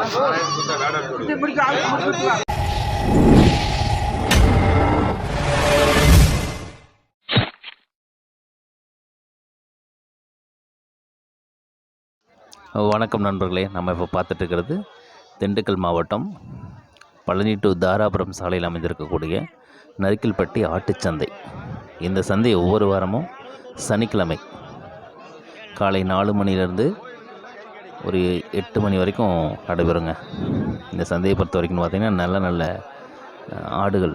வணக்கம் நண்பர்களே நம்ம இப்போ பார்த்துட்டு இருக்கிறது திண்டுக்கல் மாவட்டம் பழனி டு தாராபுரம் சாலையில் அமைந்திருக்கக்கூடிய நரிக்கல்பட்டி ஆட்டுச்சந்தை இந்த சந்தை ஒவ்வொரு வாரமும் சனிக்கிழமை காலை நாலு மணிலேருந்து ஒரு எட்டு மணி வரைக்கும் நடைபெறுங்க. இந்த சந்தையை பொறுத்த வரைக்கும் பார்த்திங்கன்னா நல்ல நல்ல ஆடுகள்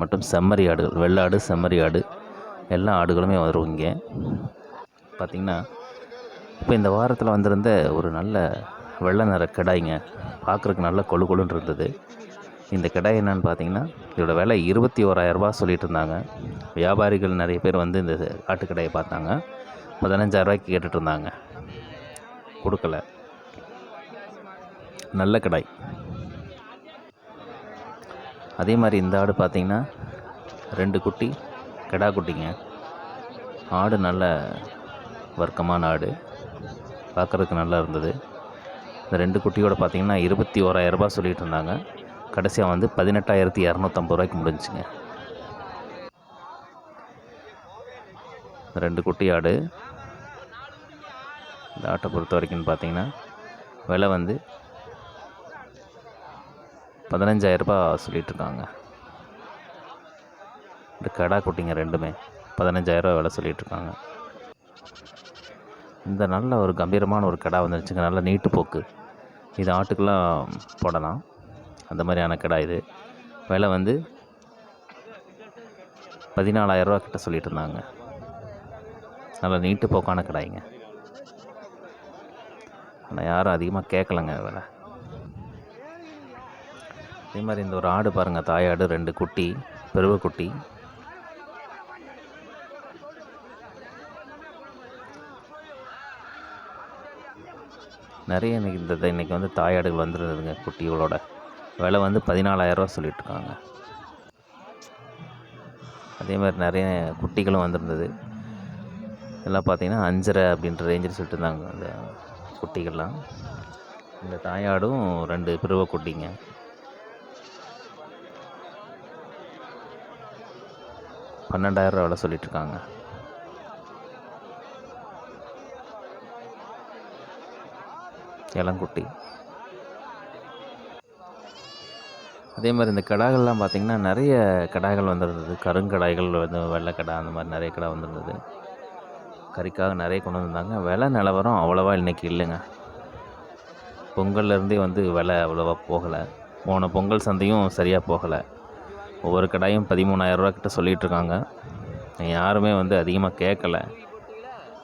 மற்றும் செம்மறி ஆடுகள் வெள்ளாடு செம்மறி ஆடு எல்லா ஆடுகளுமே வரும் இங்கே. பார்த்திங்கன்னா இப்போ இந்த வாரத்தில் வந்திருந்த ஒரு நல்ல வெள்ளை நிற கிடாய்ங்க பார்க்குறதுக்கு நல்ல கொழு கொழுன்னு இருந்தது. இந்த கிடாய் என்னன்னு பார்த்தீங்கன்னா இதோட விலை இருபத்தி ஓராயிரரூபா சொல்லிட்டு இருந்தாங்க. வியாபாரிகள் நிறைய பேர் வந்து இந்த ஆட்டுக்கடையை பார்த்தாங்க. பதினஞ்சாயிரரூபாய்க்கு கேட்டுட்ருந்தாங்க கொடுக்கல. நல்ல கிடாய். அதே மாதிரி இந்த ஆடு பார்த்திங்கன்னா ரெண்டு குட்டி கிடா குட்டிங்க. ஆடு நல்ல வர்க்கமான ஆடு. பார்க்குறதுக்கு நல்லா இருந்தது. இந்த ரெண்டு குட்டியோட பார்த்திங்கன்னா இருபத்தி ஓராயிரம் சொல்லிகிட்டு இருந்தாங்க. கடைசியாக வந்து பதினெட்டாயிரத்தி இரநூத்தம்பது ரூபாய்க்கு முடிஞ்சுங்க. ரெண்டு குட்டி ஆடு. இந்த ஆட்டை பொறுத்த வரைக்கும் பார்த்தீங்கன்னா விலை வந்து பதினஞ்சாயிரம் ரூபாய் இருக்காங்க இந்த கடா குட்டிங்க ரெண்டுமே பதினஞ்சாயிரரூபா விலை சொல்லிகிட்ருக்காங்க இந்த நல்ல ஒரு கம்பீரமான ஒரு கடா வந்துருச்சுங்க நல்ல நீட்டு போக்கு. இது ஆட்டுக்கெல்லாம் போடலாம். அந்த மாதிரியான கடா இது. விலை வந்து பதினாலாயிரரூவா கிட்ட சொல்லிகிட்டு இருந்தாங்க நல்ல நீட்டு போக்கான கடாய்ங்க. ஆனால் யாரும் அதிகமாக கேட்கலங்க விலை அதே மாதிரி இந்த ஒரு ஆடு பாருங்கள் தாயாடு ரெண்டு குட்டி பெருவ குட்டி. நிறைய இன்னைக்கு இந்த இன்றைக்கி வந்து தாயாடுகள் வந்துருந்ததுங்க குட்டிகளோட. விலை வந்து பதினாலாயிரரூவா சொல்லிட்டுருக்காங்க அதே மாதிரி நிறைய குட்டிகளும் வந்திருந்தது. எல்லாம் பார்த்தீங்கன்னா அஞ்சரை அப்படின்ற ரேஞ்சில் சொல்லிட்டு இருந்தாங்க. அந்த குட்டிகள்லாம். இந்த தாயாடும் ரெண்டு பிறவ குட்டிங்க. பன்னெண்டாயிரரூவா விலை சொல்லிட்டு இருக்காங்க இளங்குட்டி. அதே மாதிரி இந்த கடாகள்லாம் பார்த்திங்கன்னா நிறைய கடாய்கள் வந்துருந்தது. கருங்கடாய்கள் வந்து வெள்ளைக்கடா அந்த மாதிரி நிறைய கடை வந்திருந்தது. கறிக்காக நிறைய கொண்டு வந்திருந்தாங்க. விலை நிலவரம் அவ்வளோவா இன்றைக்கி இல்லைங்க. பொங்கல்லேருந்தே வந்து விலை அவ்வளோவா போகலை. போன பொங்கல் சந்தையும் சரியாக போகலை. ஒவ்வொரு கடாயும் பதிமூணாயிரரூவா கிட்ட சொல்லிகிட்டு இருக்காங்க. யாருமே வந்து அதிகமாக கேட்கல.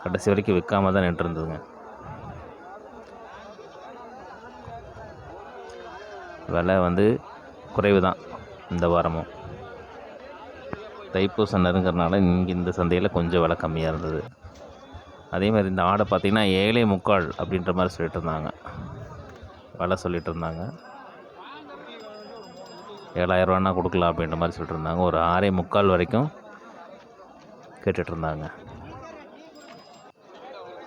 கடைசி வரைக்கும் விற்காம தான் நின்றுருந்ததுங்க விலை வந்து குறைவு தான் இந்த வாரமும். தைப்பூசம் நெருங்கிறதுனால இங்கே இந்த சந்தையில் கொஞ்சம் விலை கம்மியாக இருந்தது. அதே மாதிரி இந்த ஆடை பார்த்திங்கன்னா ஏழை முக்கால் அப்படின்ற மாதிரி சொல்லிட்டு இருந்தாங்க. விலை சொல்லிட்டு இருந்தாங்க. ஏழாயிரரூவானா கொடுக்கலாம் அப்படின்ற மாதிரி சொல்லிட்டு இருந்தாங்க. ஒரு ஆறே முக்கால் வரைக்கும் கேட்டுட்ருந்தாங்க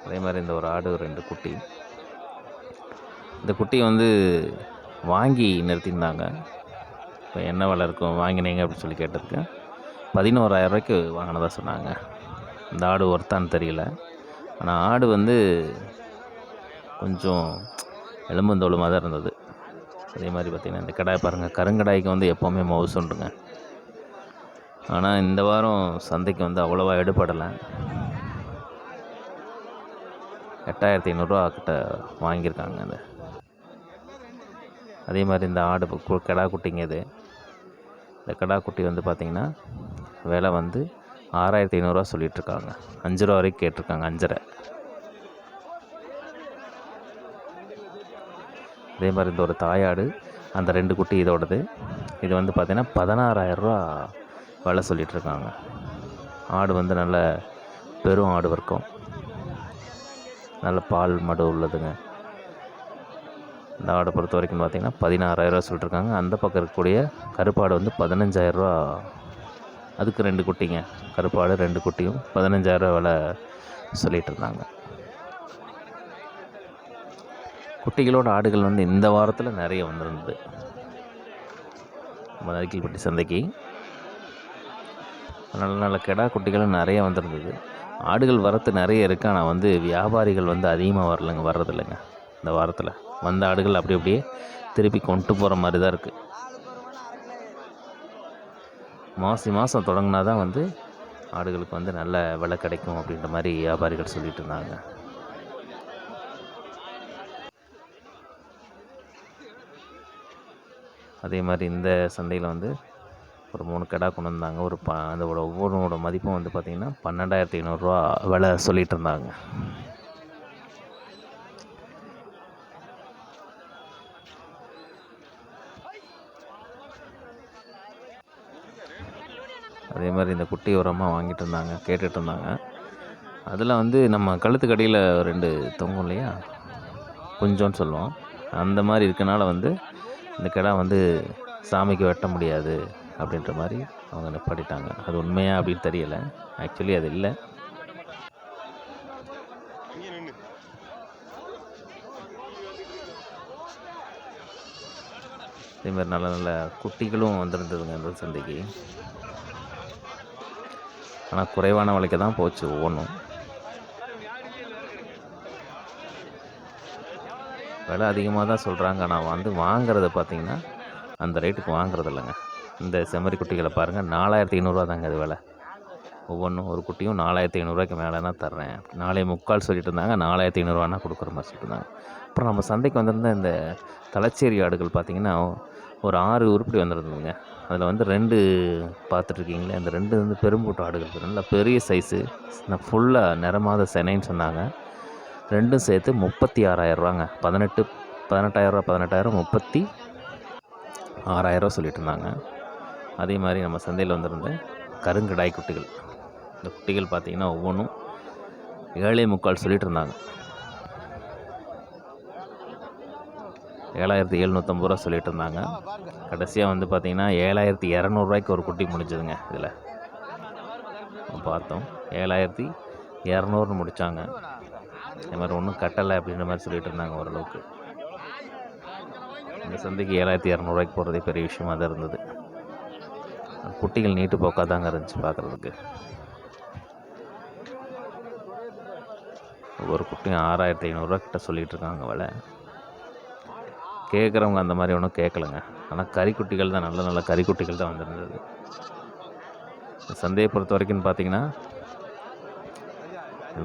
அதே மாதிரி இந்த ஒரு ஆடு ரெண்டு குட்டி. இந்த குட்டி வந்து வாங்கி நிறுத்தியிருந்தாங்க. இப்போ என்ன விலை இருக்கும் வாங்கினீங்க அப்படின்னு சொல்லி கேட்டிருக்கேன் பதினோராயிரரூவாய்க்கு ரூபாய்க்கு சொன்னாங்க. இந்த ஆடு ஒர்த்தான்னு தெரியல. ஆனால் ஆடு வந்து கொஞ்சம் எலும்புந்தோலுமாக தான் இருந்தது. அதே மாதிரி பார்த்திங்கன்னா இந்த கடாய் பாருங்கள் கருங்கடாய்க்கு வந்து எப்போவுமே மவுசு உண்டுங்க. ஆனால் இந்த வாரம் சந்தைக்கு வந்து அவ்வளோவா எடுபடலை. எட்டாயிரத்தி ஐநூறுரூவா கிட்ட வாங்கியிருக்காங்க அந்த. அதே மாதிரி இந்த ஆடு கெடா குட்டிங்க இது. இந்த கிடா குட்டி வந்து பார்த்திங்கன்னா விலை வந்து ஆறாயிரத்தி ஐநூறுரூவா சொல்லிகிட்ருக்காங்க அஞ்சு ரூபா வரைக்கும் கேட்டிருக்காங்க அஞ்சரை. அதே மாதிரி இந்த ஒரு தாயாடு அந்த ரெண்டு குட்டி இதோடது. இது வந்து பார்த்திங்கன்னா பதினாறாயிரரூவா விலை சொல்லிகிட்ருக்காங்க ஆடு வந்து நல்ல பெரும் ஆடு வர்க்கம். நல்ல பால் மடு உள்ளதுங்க. இந்த ஆடை பொறுத்த வரைக்கும் பார்த்திங்கன்னா பதினாறாயிரரூவா சொல்லிட்டுருக்காங்க. அந்த பக்கம் இருக்கக்கூடிய கருப்பாடு வந்து பதினஞ்சாயிரரூவா அதுக்கு ரெண்டு குட்டிங்க. கருப்பாடு ரெண்டு குட்டியும் பதினஞ்சாயிரம் விலை சொல்லிகிட்டு இருந்தாங்க குட்டிகளோட ஆடுகள் வந்து இந்த வாரத்தில் நிறைய வந்திருந்தது. நம்ம சந்தைக்கு. நல்ல நல்ல கெடா குட்டிகளும் நிறைய வந்திருந்தது. ஆடுகள் வரத்து நிறைய இருக்குது ஆனால் வந்து வியாபாரிகள் வந்து அதிகமாக வரலைங்க வர்றதில்லைங்க. இந்த வாரத்தில் வந்த ஆடுகள் அப்படி அப்படியே திருப்பி கொண்டு போகிற மாதிரி தான் இருக்குது மாசி மாதம் தொடங்கினா தான் வந்து ஆடுகளுக்கு வந்து நல்ல விலை கிடைக்கும் அப்படின்ற மாதிரி வியாபாரிகள் சொல்லிட்டு இருந்தாங்க. அதே மாதிரி இந்த சந்தையில் வந்து ஒரு மூணு கடா கொண்டு வந்தாங்க. ஒரு ப அதோட ஒவ்வொன்றோட மதிப்பும் வந்து பார்த்திங்கன்னா பன்னெண்டாயிரத்தி ஐநூறுரூவா விலை சொல்லிகிட்டு இருந்தாங்க. அதே மாதிரி இந்த குட்டி உரமாக வாங்கிட்டு இருந்தாங்க கேட்டுட்டு இருந்தாங்க அதில் வந்து நம்ம கழுத்துக்கடியில் ரெண்டு தொங்கும் இல்லையா? குஞ்சோன்னு சொல்லுவோம். அந்த மாதிரி இருக்கனால வந்து இந்த கிடா வந்து சாமிக்கு வெட்ட முடியாது அப்படின்ற மாதிரி அவங்க நிப்பாட்டிட்டாங்க அது உண்மையா அப்படின்னு தெரியலை. ஆக்சுவலி அது இல்லை. அதேமாதிரி நல்ல நல்ல குட்டிகளும் வந்திருந்ததுங்க இந்த சந்தைக்கு. ஆனால் குறைவான விலைக்கு தான் போச்சு ஒவ்வொன்றும். விலை அதிகமாக தான் சொல்கிறாங்க ஆனால் வந்து வாங்குறத பார்த்தீங்கன்னா அந்த ரேட்டுக்கு வாங்குறது இல்லைங்க. இந்த செம்மறி குட்டிகளை பாருங்கள் நாலாயிரத்தி ஐநூறுரூவா தாங்க அது விலை. ஒவ்வொன்றும் ஒரு குட்டியும் நாலாயிரத்தி ஐநூறுரூவாய்க்கு மேலே தான் தர்றேன். நாளை முக்கால் சொல்லிட்டு இருந்தாங்க நாலாயிரத்தி ஐநூறுரூவானா கொடுக்குற மாதிரி சொல்லிட்டு இருந்தாங்க. அப்புறம் நம்ம சந்தைக்கு வந்திருந்த இந்த தலைச்சேரி ஆடுகள் பார்த்திங்கன்னா ஒரு ஆறு உருப்படி வந்துருந்ததுங்க அதில் வந்து ரெண்டு பார்த்துட்ருக்கீங்களே அந்த ரெண்டு வந்து பெரும்பூட்டு ஆடுகள் நல்லா பெரிய சைஸு ஃபுல்லாக நிறமாத செனைன்னு சொன்னாங்க. ரெண்டும் சேர்த்து முப்பத்தி ஆறாயிரரூவாங்க பதினெட்டு பதினெட்டாயிரரூவா பதினெட்டாயிரம் முப்பத்தி ஆறாயிரரூவா சொல்லிட்டு இருந்தாங்க அதே மாதிரி நம்ம சந்தையில் வந்திருந்த கருங்கடாய் குட்டிகள். இந்த குட்டிகள் பார்த்திங்கன்னா ஒவ்வொன்றும் ஏழே முக்கால் சொல்லிட்டு இருந்தாங்க ஏழாயிரத்தி எழுநூற்றம்பது ரூபா சொல்லிட்டு இருந்தாங்க கடைசியாக வந்து பார்த்திங்கன்னா ஏழாயிரத்தி இரநூறுவாய்க்கு ஒரு குட்டி முடிஞ்சதுங்க இதில். பார்த்தோம். ஏழாயிரத்தி இரநூறுன்னு முடித்தாங்க இந்த மாதிரி ஒன்றும் கட்டலை அப்படின்ற மாதிரி சொல்லிட்டு இருந்தாங்க ஓரளவுக்கு. இந்த சந்தைக்கு ஏழாயிரத்தி இரநூறுவாய்க்கு போகிறதே பெரிய விஷயமா தான் இருந்தது. குட்டிகள் நீட்டு போக்காக தாங்க இருந்துச்சு பார்க்குறதுக்கு ஒவ்வொரு குட்டியும் ஆறாயிரத்தி ஐநூறுரூவா கிட்ட சொல்லிகிட்டு இருக்காங்க விலை. கேட்குறவங்க அந்த மாதிரி ஒன்றும் கேட்கலங்க. ஆனால் கறிக்குட்டிகள் தான் நல்ல நல்ல கறிக்குட்டிகள் தான் வந்திருந்தது. சந்தையை பொறுத்த வரைக்கும் பார்த்திங்கன்னா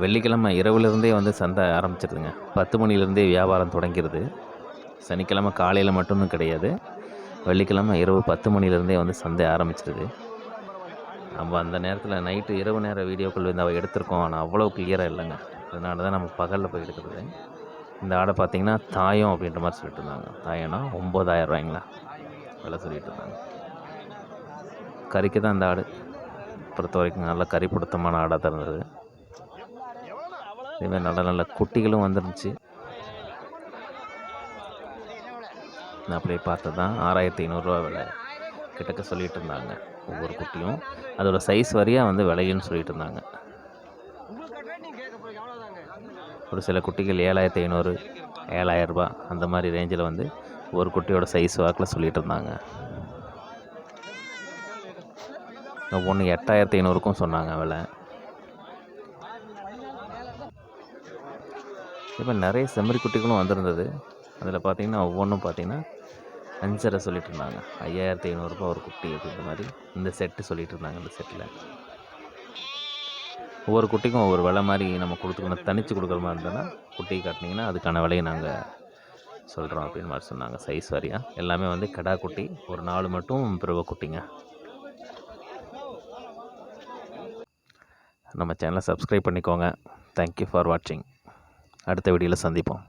வெள்ளிக்கிழமை இரவுலேருந்தே வந்து சந்தை ஆரம்பிச்சிருதுங்க. பத்து மணிலேருந்தே வியாபாரம் தொடங்கிடுது சனிக்கிழமை காலையில் மட்டும்னு கிடையாது. வெள்ளிக்கிழமை இரவு பத்து மணிலேருந்தே வந்து சந்தை ஆரம்பிச்சிடுது நம்ம அந்த நேரத்தில் நைட்டு இரவு நேர வீடியோக்கள் வந்து அவள் எடுத்திருக்கோம். ஆனால் அவ்வளோ கிளியராக இல்லைங்க. அதனால தான் நம்ம பகலில் போய் எடுக்கிறது. இந்த ஆடை பார்த்தீங்கன்னா தாயம் அப்படின்ற மாதிரி சொல்லிட்டு இருந்தாங்க தாயம்னா ஒம்பதாயிரம் ரூபாய்ங்களா? விலை சொல்லிட்டு இருந்தாங்க கறிக்கு தான் இந்த ஆடு. பொறுத்த வரைக்கும் நல்ல கறி பிடித்தமான ஆடாக தான் இருந்தது. இதேமாதிரி நல்ல நல்ல குட்டிகளும் வந்துருந்துச்சு. நான் அப்படியே பார்த்து தான் ஆறாயிரத்தி ஐநூறுரூவா விலை கிட்டக்க சொல்லிகிட்டு இருந்தாங்க ஒவ்வொரு குட்டியும். அதோட சைஸ் வரையாக வந்து விலையுன்னு சொல்லிட்டு இருந்தாங்க ஒரு சில குட்டிகள் ஏழாயிரத்தி ஐநூறு ஏழாயிரரூபா அந்த மாதிரி ரேஞ்சில் வந்து ஒரு குட்டியோட சைஸ் வாக்கில் சொல்லிகிட்டு இருந்தாங்க. ஒன்று எட்டாயிரத்தி ஐநூறுக்கும் சொன்னாங்க விலை. இப்போ நிறைய செம்மறி குட்டிகளும் வந்திருந்தது. அதில் பார்த்திங்கன்னா ஒவ்வொன்றும் பார்த்திங்கன்னா அஞ்சரை சொல்லிட்டு இருந்தாங்க. ஐயாயிரத்தி ஐநூறுரூபா ஒரு குட்டி அப்படின்ற மாதிரி இந்த செட்டு சொல்லிகிட்டு இருந்தாங்க இந்த செட்டில் ஒவ்வொரு குட்டிக்கும் ஒவ்வொரு விலை மாதிரி நம்ம கொடுத்துக்கணும் தனித்து கொடுக்குற மாதிரி இருந்ததுன்னா குட்டி காட்டினீங்கன்னா அதுக்கான விலையை நாங்கள் சொல்கிறோம் அப்படின்னு மாதிரி சொன்னாங்க. சைஸ் வாரியாக எல்லாமே வந்து கடா குட்டி ஒரு நாலு மட்டும் பிறவ குட்டிங்க. நம்ம சேனலை சப்ஸ்கிரைப் பண்ணிக்கோங்க. தேங்க்யூ ஃபார் வாட்சிங் அடுத்த வீடியோவில் சந்திப்போம்.